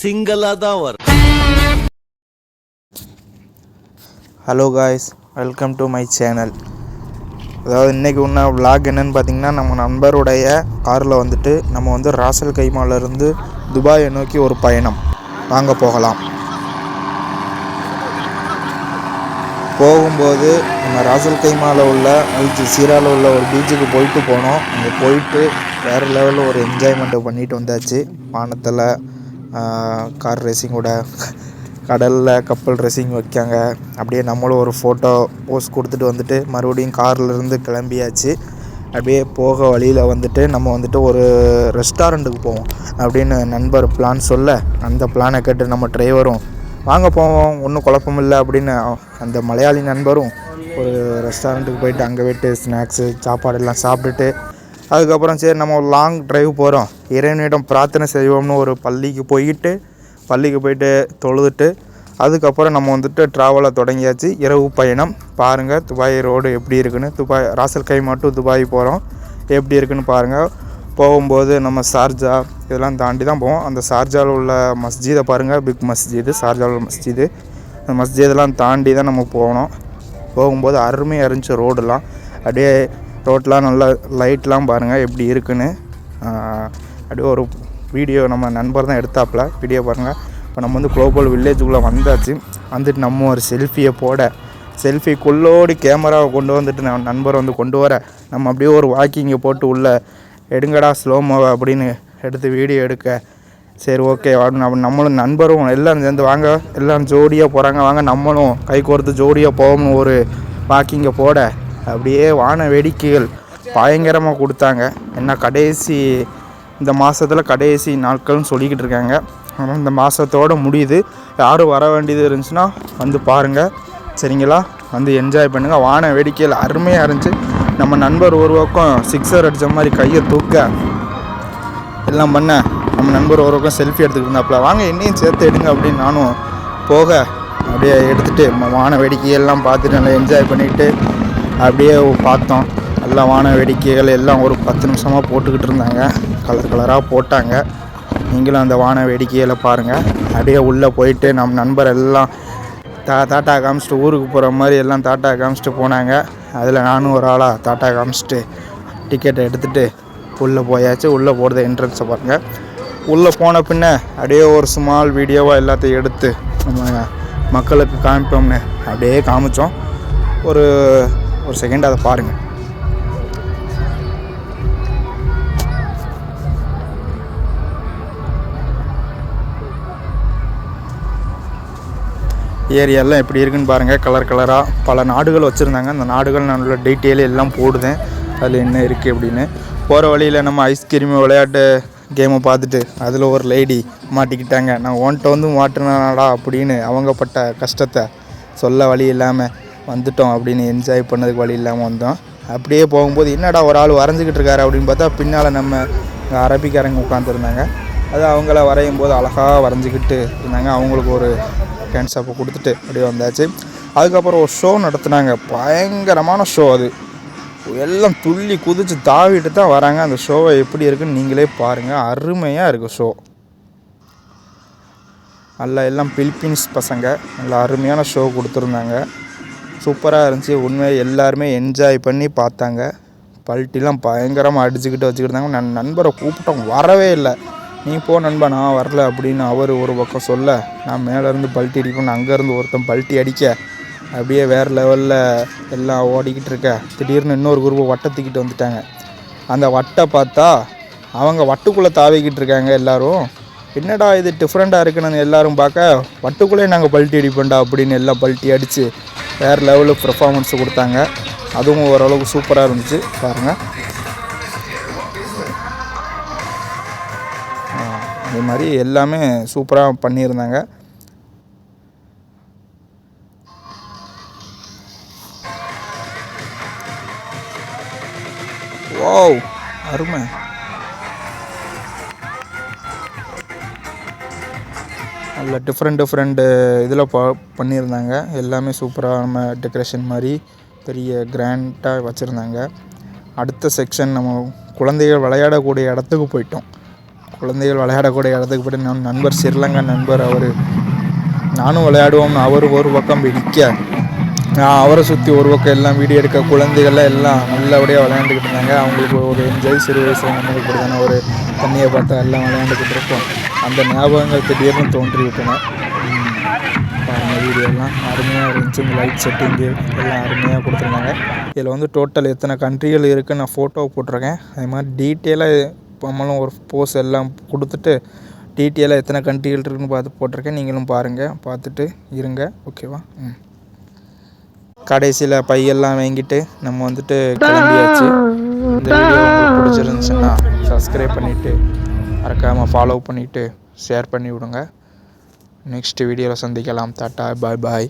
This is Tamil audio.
சிங்கிளாக தான் வரும் hello guys welcome to my channel அதாவது இன்றைக்கி உன்ன விளாக் என்னென்னு பார்த்தீங்கன்னா நம்ம நண்பருடைய காரில் வந்துட்டு நம்ம வந்து ராசல் கைமாலேருந்து துபாயை நோக்கி ஒரு பயணம். வாங்க போகலாம். போகும்போது நம்ம ராசல் கைமாவில் உள்ள அல் சீராவில் உள்ள ஒரு பீச்சுக்கு போயிட்டு போனோம். அங்கே போயிட்டு வேறு லெவலில் ஒரு என்ஜாய்மெண்ட்டு பண்ணிட்டு வந்தாச்சு. வானத்தில் கார் ரேசிங்கோட கடலில் கப்பல் ரேசிங் வைக்காங்க. அப்படியே நம்மளும் ஒரு ஃபோட்டோ போஸ்ட் கொடுத்துட்டு வந்துட்டு மறுபடியும் கார்லேருந்து கிளம்பியாச்சு. அப்படியே போக வழியில் வந்துட்டு நம்ம வந்துட்டு ஒரு ரெஸ்டாரண்ட்டுக்கு போவோம். அப்படின்னு நண்பர் பிளான் சொல்ல அந்த பிளானை கேட்டு நம்ம டிரைவரும் வாங்க போவோம் ஒன்றும் குழப்பம் இல்லை அப்படின்னு அந்த மலையாளி நண்பரும் ஒரு ரெஸ்டாரண்ட்டுக்கு போயிட்டு அங்கே போயிட்டு ஸ்நாக்ஸு சாப்பாடெல்லாம் சாப்பிட்டுட்டு அதுக்கப்புறம் சரி நம்ம ஒரு லாங் ட்ரைவ் போகிறோம் இறைவனிடம் பிரார்த்தனை செய்வோம்னு ஒரு பள்ளிக்கு போயிட்டு பள்ளிக்கு போயிட்டு தொழுதுட்டு அதுக்கப்புறம் நம்ம வந்துட்டு ட்ராவலை தொடங்கியாச்சு. இரவு பயணம். பாருங்கள் துபாய் ரோடு எப்படி இருக்குன்னு. துபாய் ராசல் கை மட்டும் துபாய் போகிறோம் எப்படி இருக்குன்னு பாருங்கள் போகும்போது நம்ம சார்ஜா இதெல்லாம் தாண்டி தான் போவோம். அந்த சார்ஜாவில் உள்ள மஸ்ஜிதை பாருங்கள் பிக் மஸ்ஜிது சார்ஜாவில் உள்ள மஸ்ஜிது. அந்த மஸ்ஜிதெல்லாம் தாண்டி தான் நம்ம போகணும் போகும்போது அருமையாக இருந்துச்சு ரோடெல்லாம் அப்படியே ரோட்லாம் நல்லா லைட்லாம் பாருங்கள் எப்படி இருக்குன்னு. அப்படியே ஒரு வீடியோ நம்ம நண்பர் தான் எடுத்தாப்புல. வீடியோ பாருங்கள் இப்போ நம்ம வந்து குளோபல் வில்லேஜுக்குள்ளே வந்தாச்சு. வந்துட்டு நம்ம ஒரு செல்ஃபியை போட செல்ஃபி கேமராவை கொண்டு வந்துட்டு நம்ம நண்பர் வந்து கொண்டு வர நம்ம அப்படியே ஒரு வாக்கிங்கை போட்டு உள்ளே எடுங்கடா ஸ்லோமோவை அப்படின்னு எடுத்து வீடியோ எடுக்க சரி ஓகே அப்படின்னு நம்மளும் நண்பரும் எல்லாம் சேர்ந்து வாங்க எல்லாம் ஜோடியாக போகிறாங்க வாங்க நம்மளும் கை கோர்த்து ஜோடியாக போகணும்னு ஒரு வாக்கிங்கை போட அப்படியே வான வேடிக்கைகள் பயங்கரமாக கொடுத்தாங்க. என்ன கடைசி இந்த மாதத்தில் கடைசி நாட்கள்னு சொல்லிக்கிட்டு இருக்காங்க. ஆனால் இந்த மாதத்தோட முடியுது. யாரும் வர வேண்டியது இருந்துச்சுன்னா வந்து பாருங்கள் சரிங்களா? வந்து என்ஜாய் பண்ணுங்கள் வான வேடிக்கையில் அருமையாக இருந்துச்சு. நம்ம நண்பர் ஒரு பக்கம் சிக்ஸர் அடித்த மாதிரி கையை தூக்க எல்லாம் பண்ண நம்ம நண்பர் ஒரு பக்கம் செல்ஃபி எடுத்துக்கிட்டு இருந்தாப்புல. வாங்க என்னையும் சேர்த்து எடுங்க அப்படின்னு நானும் போக அப்படியே எடுத்துகிட்டு வான வேடிக்கையெல்லாம் பார்த்துட்டு நல்லா என்ஜாய் பண்ணிக்கிட்டு அப்படியே பார்த்தோம். எல்லா வான வேடிக்கைகள் எல்லாம் ஒரு பத்து நிமிஷமாக போட்டுக்கிட்டு இருந்தாங்க. கலர் கலராக போட்டாங்க. நீங்களும் அந்த வான வேடிக்கைகளை பாருங்கள் அப்படியே உள்ளே போயிட்டு நம் நண்பர் எல்லாம் தா தாட்டா காமிச்சிட்டு ஊருக்கு போகிற மாதிரி எல்லாம் தாட்டா காமிச்சிட்டு போனாங்க. அதில் நானும் ஒரு ஆளாக தாட்டா காமிச்சிட்டு டிக்கெட்டை எடுத்துகிட்டு உள்ளே போயாச்சு. உள்ளே போகிறத என்ட்ரன்ஸை பாருங்கள் உள்ளே போன பின்ன அப்படியே ஒரு ஸ்மால் வீடியோவாக எல்லாத்தையும் எடுத்து நம்ம மக்களுக்கு காமிப்போம்னு அப்படியே காமிச்சோம். ஒரு ஒரு செகண்ட் அதை பாருங்கள் ஏரியாலாம் எப்படி இருக்குன்னு பாருங்கள் கலர் கலராக பல நாடுகள் வச்சுருந்தாங்க. அந்த நாடுகள் நான் உள்ள டீட்டெயில் எல்லாம் போடுதேன். அதில் என்ன இருக்குது அப்படின்னு. போகிற வழியில் நம்ம ஐஸ்கிரீம் விளையாட்டு கேமை பார்த்துட்டு அதில் ஒரு லேடி மாட்டிக்கிட்டாங்க. நான் ஓன்ட்ட வந்து மாட்டினாடா அப்படின்னு அவங்க பட்ட கஷ்டத்தை சொல்ல வழி இல்லாமல் வந்துட்டோம் அப்படின்னு என்ஜாய் பண்ணதுக்கு வழி இல்லாமல் வந்தோம். அப்படியே போகும்போது என்னடா ஒரு ஆள் வரைஞ்சிக்கிட்டு இருக்காரு அப்படின்னு பார்த்தா பின்னால் நம்ம அரபிக்காரங்க உட்காந்துருந்தாங்க அது அவங்கள வரையும் போது அழகாக வரைஞ்சிக்கிட்டு இருந்தாங்க. அவங்களுக்கு ஒரு ஹேண்ட்ஸ் அப்போ கொடுத்துட்டு அப்படியே வந்தாச்சு. அதுக்கப்புறம் ஒரு ஷோ நடத்துனாங்க. பயங்கரமான ஷோ அது. எல்லாம் துள்ளி குதித்து தாவிட்டு தான் வராங்க. அந்த ஷோவை எப்படி இருக்குன்னு நீங்களே பாருங்கள் அருமையாக இருக்குது ஷோ நல்லா எல்லாம் பிலிப்பீன்ஸ் பசங்க. நல்லா அருமையான ஷோ கொடுத்துருந்தாங்க. சூப்பராக இருந்துச்சு. உண்மையாக எல்லாருமே என்ஜாய் பண்ணி பார்த்தாங்க. பல்ட்டிலாம் பயங்கரமாக அடிச்சுக்கிட்டு வச்சுக்கிட்டு இருந்தாங்க. நான் நண்பரை கூப்பிட்டோம். வரவே இல்லை. நீ போ நண்பா நான் வரல அப்படின்னு அவர் ஒரு பக்கம் சொல்ல நான் மேலேருந்து பல்ட்டி அடிப்பேன் அங்கேருந்து ஒருத்தன் பல்ட்டி அடிக்க. அப்படியே வேறு லெவலில் எல்லாம் ஓடிக்கிட்டு இருக்க. திடீர்னு இன்னொரு குரூப்பை வட்டத்துக்கிட்டு வந்துட்டாங்க. அந்த வட்டை பார்த்தா அவங்க வட்டுக்குள்ளே தாவிக்கிட்டு இருக்காங்க எல்லோரும். என்னடா இது டிஃப்ரெண்ட்டாக இருக்குன்னு எல்லோரும் பார்க்க? வட்டுக்குள்ளே நாங்கள் பல்ட்டி அடிப்போண்டா அப்படின்னு எல்லாம் பல்ட்டி அடித்து வேறு லெவலில் பெர்ஃபார்மன்ஸ் கொடுத்தாங்க. அதுவும் ஓரளவுக்கு சூப்பராக இருந்துச்சு. பாருங்கள் அதே மாதிரி எல்லாமே சூப்பராக பண்ணியிருந்தாங்க. வாவ் அருமை. அதில் டிஃப்ரெண்ட் டிஃப்ரெண்ட்டு இதில் ப பண்ணியிருந்தாங்க. எல்லாமே சூப்பராக நம்ம டெக்கரேஷன் மாதிரி பெரிய கிராண்டாக வச்சுருந்தாங்க. அடுத்த செக்ஷன் நம்ம குழந்தைகள் விளையாடக்கூடிய இடத்துக்கு போயிட்டோம். குழந்தைகள் விளையாடக்கூடிய இடத்துக்கு போய்ட்டு நம் நண்பர் ஸ்ரீலங்கா நண்பர் அவர். நானும் விளையாடுவோம்னு அவர் ஒரு பக்கம் பிடிக்க நான் அவரை சுற்றி ஒரு பக்கம் எல்லாம் வீடியோ எடுக்க குழந்தைகள்லாம் எல்லாம் நல்லபடியாக விளையாண்டுக்கிட்டு இருந்தாங்க. அவங்களுக்கு ஒரு என்ஜாய் சிறு வயசில் நம்மளுக்கு இப்படி தானே ஒரு தண்ணியை பார்த்தா எல்லாம் விளையாண்டுக்கிட்டு இருக்கோம் அந்த ஞாபகங்கள் திடீர்னு தோன்றி விட்டன ம், பாருங்க வீடியோலாம் அருமையாக இருந்துச்சு இந்த லைட் செட்டிங்கு எல்லாம் அருமையாக கொடுத்துருந்தாங்க. இதில் வந்து டோட்டல் எத்தனை கண்ட்ரிகள் இருக்குது நான் ஃபோட்டோ போட்டிருக்கேன். அதே மாதிரி டீட்டெயிலாக நம்மளும் ஒரு போஸ் எல்லாம் கொடுத்துட்டு டீட்டெயிலாக எத்தனை கண்ட்ரிகள் இருக்குன்னு பார்த்து போட்டிருக்கேன். நீங்களும் பாருங்கள் பார்த்துட்டு இருங்க. ஓகேவா ம். கடைசியில் பையெல்லாம் வாங்கிட்டு நம்ம வந்துட்டு கிளம்பியாச்சு. இந்த வீடியோ பிடிச்சிருந்துச்சுன்னா சப்ஸ்கிரைப் பண்ணிவிட்டு மறக்காமல் ஃபாலோ பண்ணிவிட்டு ஷேர் பண்ணி விடுங்க நெக்ஸ்ட் வீடியோவில் சந்திக்கலாம். டாட்டா பாய் பாய்